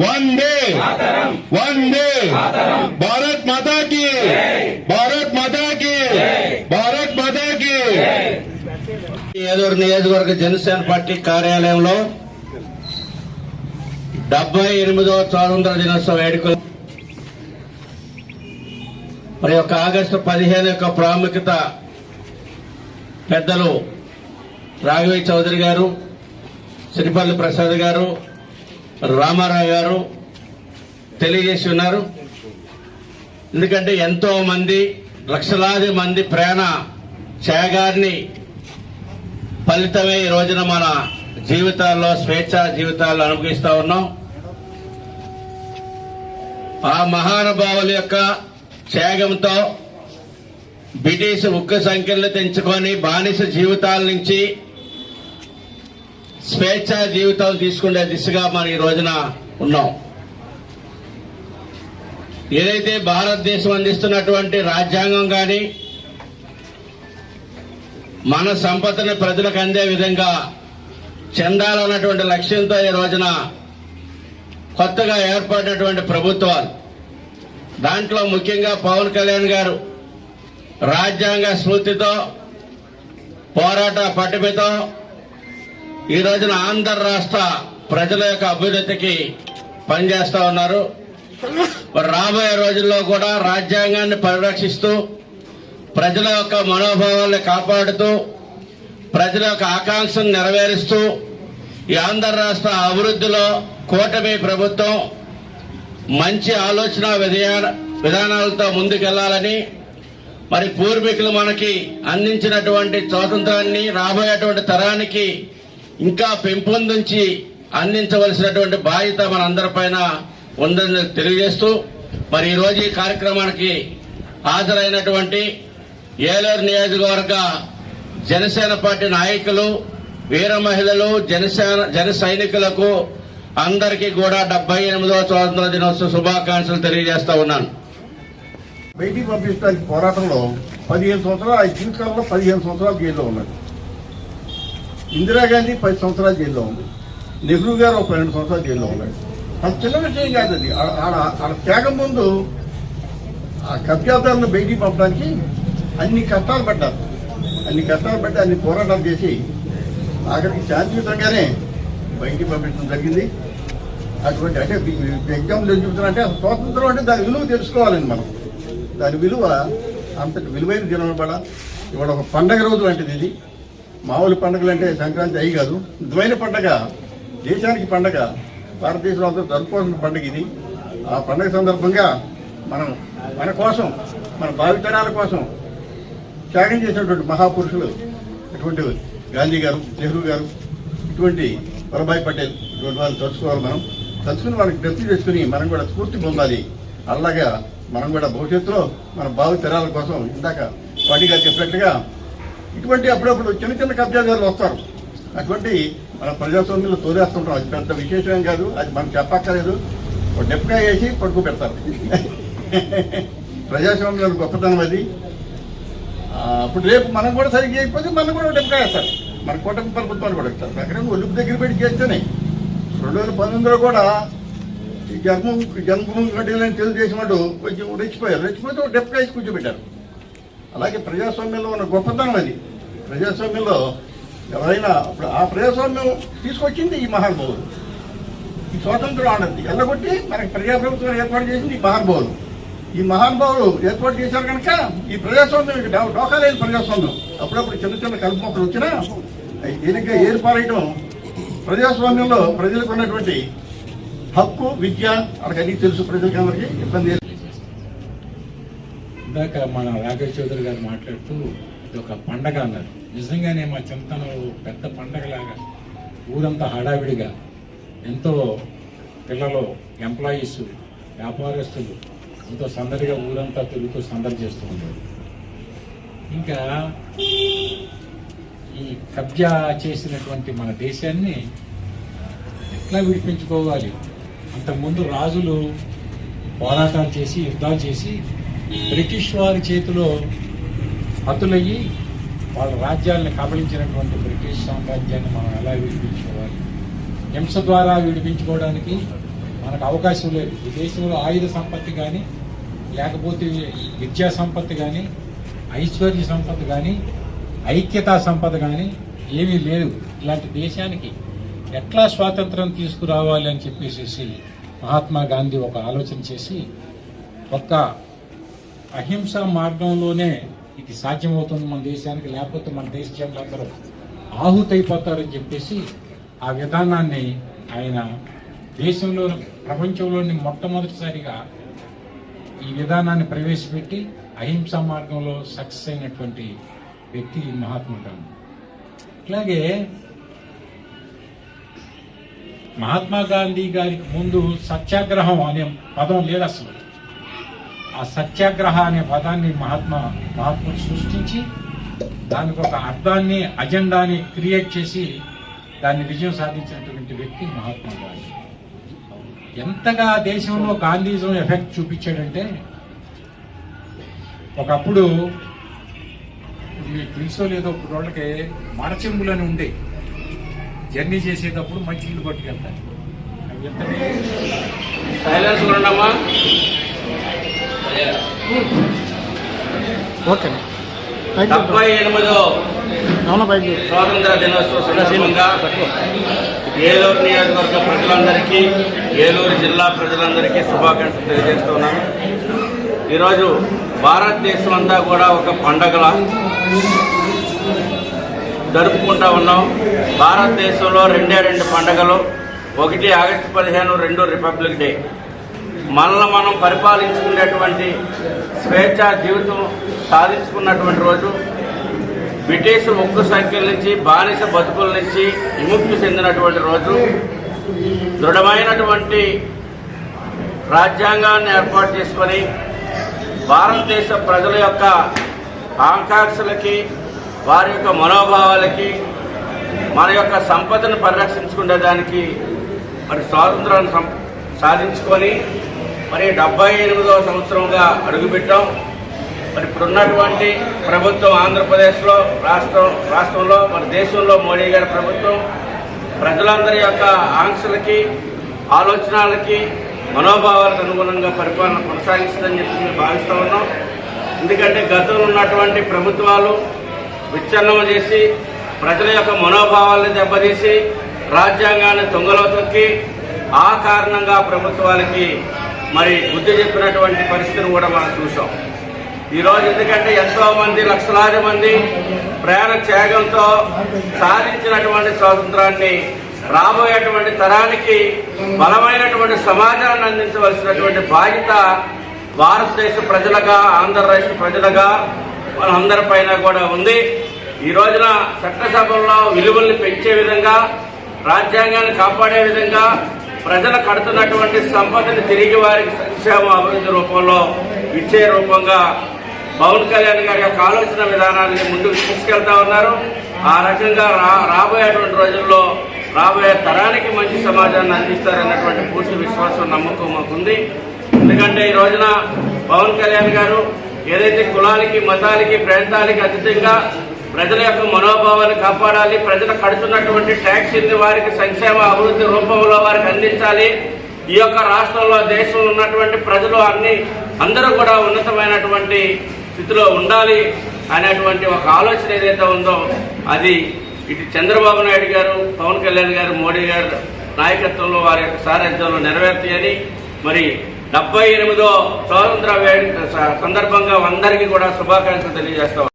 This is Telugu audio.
వందే వందే భారత్ మాతా కి భారత్ మాతా కి భారత్ మాతా కి ఏలూరు నియోజకవర్గ జనసేన పార్టీ కార్యాలయంలో డెబ్బై ఎనిమిదవ స్వాతంత్ర దినోత్సవ వేడుకలు. మరి యొక్క ఆగస్టు పదిహేను యొక్క ప్రాముఖ్యత పెద్దలు రాఘవయ్య చౌదరి గారు సిరిపల్లి ప్రసాద్ గారు రామారావు గారు తెలియజేసి ఉన్నారు. ఎందుకంటే ఎంతో మంది లక్షలాది మంది ప్రేణ త్యాగాన్ని ఫలితమే ఈ రోజున మన జీవితాల్లో స్వేచ్ఛ జీవితాల్లో అనుభవిస్తూ ఉన్నాం. ఆ మహానుభావుల యొక్క త్యాగంతో బ్రిటిష్ ఉక్కు సంఖ్యలు తెంచుకొని బానిస జీవితాల నుంచి స్వేచ్ఛ జీవితం తీసుకునే దిశగా మనం ఈ రోజున ఉన్నాం. ఏదైతే భారతదేశం అందిస్తున్నటువంటి రాజ్యాంగం కానీ మన సంపదను ప్రజలకు అందే విధంగా చెందాలన్నటువంటి లక్ష్యంతో ఈ రోజున కొత్తగా ఏర్పడినటువంటి ప్రభుత్వాలు. దాంట్లో ముఖ్యంగా పవన్ కళ్యాణ్ గారు రాజ్యాంగ స్ఫూర్తితో పోరాట పట్టుమతో ఈ రోజున ఆంధ్ర రాష్ట్ర ప్రజల యొక్క అభివృద్ధికి పనిచేస్తా ఉన్నారు. మరి రాబోయే రోజుల్లో కూడా రాజ్యాంగాన్ని పరిరక్షిస్తూ ప్రజల యొక్క మనోభావాల్ని కాపాడుతూ ప్రజల యొక్క ఆకాంక్షను నెరవేరుస్తూ ఈ ఆంధ్ర రాష్ట్ర అభివృద్ధిలో కూటమి ప్రభుత్వం మంచి ఆలోచన విధానాలతో ముందుకెళ్ళాలని మరి పూర్వీకులు మనకి అందించినటువంటి స్వాతంత్రాన్ని రాబోయేటువంటి తరానికి ఇంకా పెంపొందించి అందించవలసినటువంటి బాధ్యత మనందరిపైన ఉందని తెలియజేస్తూ మరి ఈరోజు ఈ కార్యక్రమానికి హాజరైనటువంటి ఏలూరు నియోజకవర్గ జనసేన పార్టీ నాయకులు వీర మహిళలు జనసేన జన సైనికులకు అందరికీ కూడా డెబ్బై ఎనిమిదవ స్వాతంత్ర దినోత్సవ శుభాకాంక్షలు తెలియజేస్తా ఉన్నాను. బయటికి పంపించడానికి పోరాటంలో పదిహేను సంవత్సరాలు ఐదు జీవితంలో పదిహేను సంవత్సరాలు జైల్లో ఉన్నాడు ఇందిరాగాంధీ పది సంవత్సరాలు జైల్లో ఉంది. నెహ్రూ గారు ఒక పన్నెండు సంవత్సరాలు జైల్లో ఉన్నాడు. అది చిన్న విషయం కాదు అది. ఆడ- ఆడ త్యాగం ముందు ఆ కబ్జాదారులను బయటికి పంపడానికి అన్ని కష్టాలు పడ్డారు. అన్ని కష్టాలు పట్టి అన్ని పోరాటాలు చేసి ఆఖరికి శాంతియుతంగానే బయటికి పంపించడం జరిగింది. అటువంటి అంటే ఎగ్జాంపుల్ ఏం చెబుతున్నా అంటే స్వాతంత్రం అంటే దాని విలువ తెలుసుకోవాలండి మనం. దాని విలువ అంతటి విలువైన దినం ఇవాళ ఇవాళ ఒక పండగ రోజు లాంటిది ఇది. మామూలు పండుగలు అంటే సంక్రాంతి అయి కాదు. నిజమైన పండగ దేశానికి పండగ. భారతదేశంలో అందరూ జరుపుకోవాల్సిన పండుగ ఇది. ఆ పండగ సందర్భంగా మనం మన కోసం మన భావితరాల కోసం త్యాగం చేసినటువంటి మహాపురుషులు ఇటువంటి గాంధీ గారు నెహ్రూ గారు ఇటువంటి వల్లభాయ్ పటేల్ ఇటువంటి వాళ్ళు తలుచుకోవాలి మనం. తలుచుకుని వాళ్ళకి గుర్తు చేసుకుని మనం కూడా స్ఫూర్తి పొందాలి. అలాగా మనం కూడా భవిష్యత్తులో మన భావితరాల కోసం ఇందాక పండుగ గారు చెప్పినట్టుగా ఇటువంటి అప్పుడప్పుడు చిన్న చిన్న కబ్జాదారులు వస్తారు. అటువంటి మన ప్రజాస్వామ్యంలో తోలేస్తుంటాం. అది పెద్ద విశేషమేం కాదు. అది మనం చెప్పక్కర్లేదు. ఒక డెప్గా వేసి పడుకో పెడతారు. ప్రజాస్వామ్యంలో గొప్పతనం అది. అప్పుడు రేపు మనం కూడా సరిగ్గా చేయకపోతే మనం కూడా డెప్గా వేస్తారు. మన కూటమి ప్రభుత్వాలు కూడా ఇస్తారు. అక్కడ ఒలుపు దగ్గర పెట్టి చేస్తేనే. రెండు వేల పంతొమ్మిదిలో కూడా ఈ జన్మ జన్మభూమి కట్టాలని తెలుగుదేశం వాళ్ళు కొంచెం రెచ్చిపోయారు. రెచ్చిపోతే ఒక డెబ్బై వేసి కూర్చోబెట్టారు. అలాగే ప్రజాస్వామ్యంలో ఉన్న గొప్పతనం అది. ప్రజాస్వామ్యంలో ఎవరైనా ఇప్పుడు ఆ ప్రజాస్వామ్యం తీసుకొచ్చింది ఈ మహానుభావులు. ఈ స్వాతంత్రం ఆనంది. ఎల్లగొట్టి మనకి ప్రజాప్రభుత్వం ఏర్పాటు చేసింది ఈ మహానుభావులు. ఈ మహానుభావులు ఏర్పాటు చేశారు కనుక ఈ ప్రజాస్వామ్యం ఇక డోకా లేని ప్రజాస్వామ్యం. అప్పుడప్పుడు చిన్న చిన్న కలుపు మొక్కలు వచ్చినా అవి దీనిగా ఏర్పారయటం ప్రజాస్వామ్యంలో ప్రజలకు ఉన్నటువంటి హక్కు విద్య వాళ్ళకి అన్ని తెలుసు ప్రజలకి అందరికీ. ఇబ్బంది ఇందాక మన రాఘవ చౌదరి గారు మాట్లాడుతూ ఇది ఒక పండగ అన్నారు. నిజంగానే మా చింతనం పెద్ద పండగలాగా ఊరంతా హడావిడిగా ఎంతో పిల్లలు ఎంప్లాయీస్ వ్యాపారస్తులు ఎంతో సందడిగా ఊరంతా తిరుగుతూ సందడి చేస్తూ ఉంటారు ఇంకా ఈ కబ్జా చేసినటువంటి మన దేశాన్ని ఎట్లా విడిపించుకోవాలి? అంతకుముందు రాజులు పోరాటాలు చేసి యుద్ధాలు చేసి బ్రిటిష్ వారి చేతిలో హతులయ్యి వాళ్ళ రాజ్యాలను కబలించినటువంటి బ్రిటిష్ సామ్రాజ్యాన్ని మనం ఎలా విడిపించుకోవాలి? హింస ద్వారా విడిపించుకోవడానికి మనకు అవకాశం లేదు. ఈ దేశంలో ఆయుధ సంపత్తి కానీ లేకపోతే విద్యా సంపత్తి కానీ ఐశ్వర్య సంపద కానీ ఐక్యతా సంపద కానీ ఏమీ లేదు. ఇలాంటి దేశానికి ఎట్లా స్వాతంత్రం తీసుకురావాలి అని చెప్పేసి మహాత్మా గాంధీ ఒక ఆలోచన చేసి ఒక్క అహింసా మార్గంలోనే ఇది సాధ్యమవుతుంది మన దేశానికి లేకపోతే మన దేశ జనులందరూ ఆహుతైపోతారని చెప్పేసి ఆ విధానాన్ని ఆయన దేశంలో ప్రపంచంలోని మొట్టమొదటిసారిగా ఈ విధానాన్ని ప్రవేశపెట్టి అహింసా మార్గంలో సక్సెస్ అయినటువంటి వ్యక్తి మహాత్మా గాంధీ. అట్లాగే మహాత్మా గాంధీ గారికి ముందు సత్యాగ్రహం అనే పదం లేదు అసలు. ఆ సత్యాగ్రహ అనే పదాన్ని మహాత్మా మహాత్ముడు సృష్టించి దానికి ఒక అర్థాన్ని అజెండాని క్రియేట్ చేసి దాన్ని విజయం సాధించినటువంటి వ్యక్తి మహాత్మా గాంధీ. ఎంతగా దేశంలో గాంధీజం ఎఫెక్ట్ చూపించాడంటే ఒకప్పుడు మీకు తెలుసో లేదో ఒక వాళ్ళకి మడచెంబులు అని ఉండే. జర్నీ చేసేటప్పుడు మంచి ఇల్లు పట్టుకెళ్తారు. అవి ఎంత ఓకే డెబ్బై ఎనిమిదో స్వాతంత్ర దినోత్సవ సందర్భంగా ఏలూరు నియోజకవర్గ ప్రజలందరికీ ఏలూరు జిల్లా ప్రజలందరికీ శుభాకాంక్షలు తెలియజేస్తున్నాను. ఈరోజు భారతదేశం అంతా కూడా ఒక పండగల జరుపుకుంటా ఉన్నాం. భారతదేశంలో రెండే రెండు పండగలు ఒకటి ఆగస్టు పదిహేను రెండు రిపబ్లిక్ డే. మనల్ని మనం పరిపాలించుకునేటువంటి స్వేచ్ఛ జీవితం సాధించుకున్నటువంటి రోజు. బ్రిటిష్ ముక్కు సంఖ్యల నుంచి బానిస బతుకుల నుంచి విముక్తి చెందినటువంటి రోజు. దృఢమైనటువంటి రాజ్యాంగాన్ని ఏర్పాటు చేసుకొని భారతదేశ ప్రజల యొక్క ఆకాంక్షలకి వారి యొక్క మనోభావాలకి మన యొక్క సంపదను పరిరక్షించుకునే దానికి మరి స్వాతంత్రాన్ని సం- సాధించుకొని మరి డెబ్బై ఎనిమిదవ సంవత్సరంగా అడుగుపెట్టాం. మరి ఇప్పుడున్నటువంటి ప్రభుత్వం ఆంధ్రప్రదేశ్లో రాష్ట్రం రాష్ట్రంలో మరి దేశంలో మోడీ గారి ప్రభుత్వం ప్రజలందరి యొక్క ఆంక్షలకి ఆలోచనలకి మనోభావాలకు అనుగుణంగా పరిపాలన కొనసాగిస్తుందని చెప్పి మేము భావిస్తూ ఉన్నాం. ఎందుకంటే గతంలో ఉన్నటువంటి ప్రభుత్వాలు విచ్ఛిన్నం చేసి ప్రజల యొక్క మనోభావాలను దెబ్బతీసి రాజ్యాంగాన్ని తొంగలో తొక్కి ఆ కారణంగా ప్రభుత్వాలకి మరి బుద్ధి చెప్పినటువంటి పరిస్థితిని కూడా మనం చూసాం. ఈరోజు ఎందుకంటే ఎంతో మంది లక్షలాది మంది ప్రయాణ త్యాగంతో సాధించినటువంటి స్వాతంత్రాన్ని రాబోయేటువంటి తరానికి బలమైనటువంటి సమాజాన్ని అందించవలసినటువంటి బాధ్యత భారతదేశ ప్రజలుగా ఆంధ్ర రాష్ట్ర ప్రజలుగా మనందరిపైన కూడా ఉంది. ఈ రోజున చట్టసభల్లో విలువల్ని పెంచే విధంగా రాజ్యాంగాన్ని కాపాడే విధంగా ప్రజలు కడుతున్నటువంటి సంపదని తిరిగి వారికి సంక్షేమ అభివృద్ధి రూపంలో ఇచ్చే రూపంగా పవన్ కళ్యాణ్ గారి యొక్క ఆలోచన విధానాన్ని ముందుకు తీసుకెళ్తా ఉన్నారు. ఆ రకంగా రా రాబోయేటువంటి రోజుల్లో రాబోయే తరానికి మంచి సమాజాన్ని అందిస్తారన్నటువంటి పూర్తి విశ్వాసం నమ్మకం మాకుంది. ఎందుకంటే ఈ రోజున పవన్ కళ్యాణ్ గారు ఏదైతే కులానికి మతానికి ప్రాంతానికి అతీతంగా ప్రజల యొక్క మనోభావాన్ని కాపాడాలి. ప్రజలు కడుతున్నటువంటి ట్యాక్సీని వారికి సంక్షేమ అభివృద్ధి రూపంలో వారికి అందించాలి. ఈ యొక్క రాష్ట్రంలో దేశంలో ఉన్నటువంటి ప్రజలు అన్ని అందరూ కూడా ఉన్నతమైనటువంటి స్థితిలో ఉండాలి అనేటువంటి ఒక ఆలోచన ఏదైతే ఉందో అది ఇటు చంద్రబాబు నాయుడు గారు పవన్ కళ్యాణ్ గారు మోడీ గారు నాయకత్వంలో వారి యొక్క సారథ్యంలో నెరవేర్తాయని మరి డెబ్బై ఎనిమిదో స్వాతంత్ర సందర్భంగా అందరికీ కూడా శుభాకాంక్షలు తెలియజేస్తాం